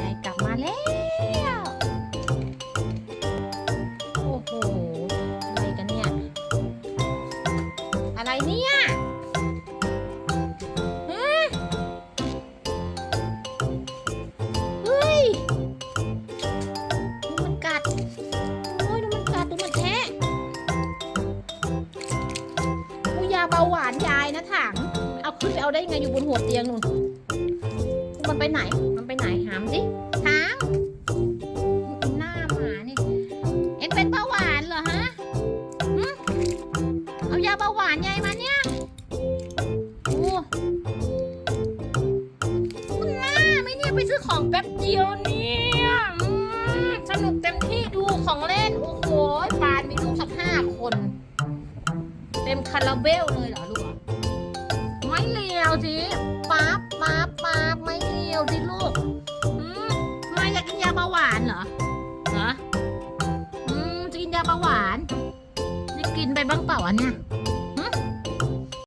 ยายกลับมาแล้ว โอ้โห อะไรกันเนี่ย อะไรเนี่ยฮะเฮ้ย ดูมันกัด โอ้ยดูมันกัด ดูมันแทะอุยยาเบาหวานยายนะถัง เอาขึ้นไปเอาได้ยังไงอยู่บนหัวเตียงนู่น มันไปไหนมัน ไปไหนหามสิถังหน้าหมานี่เอ็งเป็นเบาหวานเหรอฮะเอายาเบาหวานยายมาเนี่ยโอ้คุณหน้าไม่เนี่ยไปซื้อของแป๊บเดียวเนี่ยสนุกเต็มที่ดูของเล่น โอ้โหปานมีลูกสักห้าคน เต็มคาราเบลเลยเหรอลูกอะไม่เลียวสิป๊าบป๊าบ สิลูกอืมมาอยากกินยาเบาหวานเหรอเหรออืมจะกินยาเบาหวาน ได้กินไปบ้างเปล่าอันเนี่ย